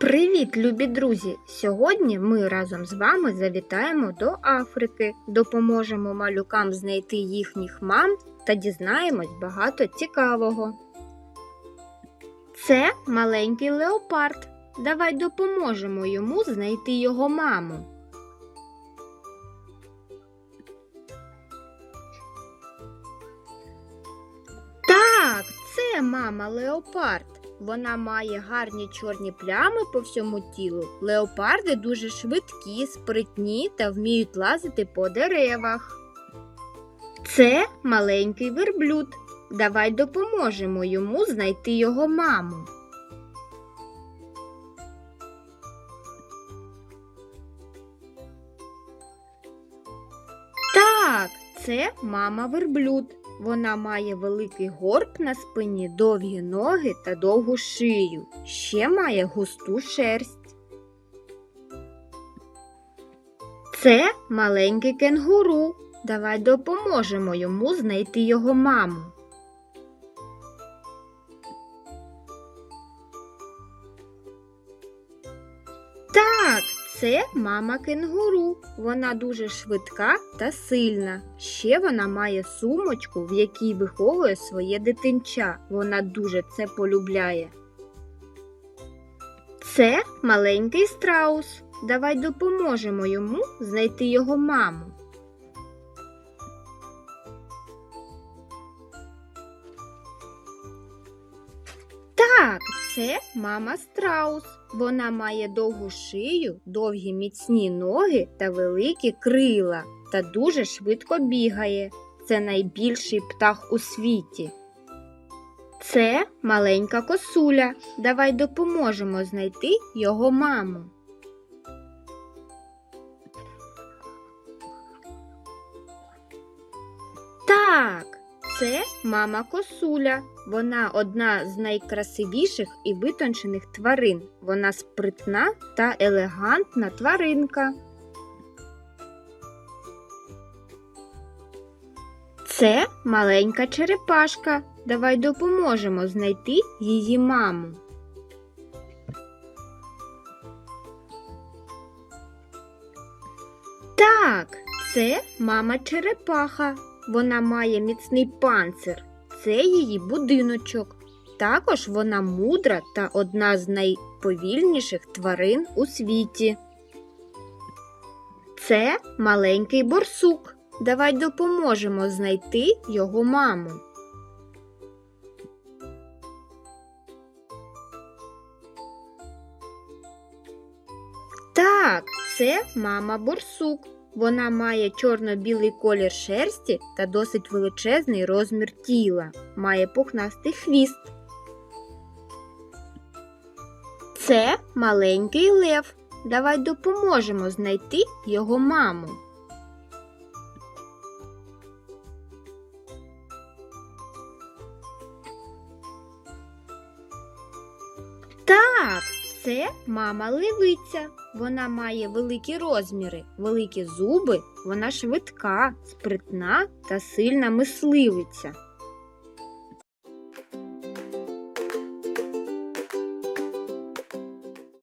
Привіт, любі друзі! Сьогодні ми разом з вами завітаємо до Африки, допоможемо малюкам знайти їхніх мам та дізнаємось багато цікавого. Це маленький леопард. Давай допоможемо йому знайти його маму. Так, це мама леопард. Вона має гарні чорні плями по всьому тілу. Леопарди дуже швидкі, спритні та вміють лазити по деревах. Це маленький верблюд. Давай допоможемо йому знайти його маму. Так, це мама верблюд. Вона має великий горб на спині, довгі ноги та довгу шию. Ще має густу шерсть. Це маленький кенгуру. Давай допоможемо йому знайти його маму. Це мама кенгуру. Вона дуже швидка та сильна. Ще вона має сумочку, в якій виховує своє дитинча. Вона дуже це полюбляє. Це маленький страус. Давай допоможемо йому знайти його маму. Це мама страус. Вона має довгу шию, довгі міцні ноги та великі крила та дуже швидко бігає. Це найбільший птах у світі. Це маленька косуля. Давай допоможемо знайти його маму. Так, це мама косуля. Вона одна з найкрасивіших і витончених тварин. Вона спритна та елегантна тваринка. Це маленька черепашка. Давай допоможемо знайти її маму. Так, це мама черепаха. Вона має міцний панцир. Це її будиночок. Також вона мудра та одна з найповільніших тварин у світі. Це маленький борсук. Давай допоможемо знайти його маму. Так, це мама борсук. Вона має чорно-білий колір шерсті та досить величезний розмір тіла. Має пухнастий хвіст. Це маленький лев. Давай допоможемо знайти його маму. Це мама левиця. Вона має великі розміри, великі зуби, вона швидка, спритна та сильна мисливиця.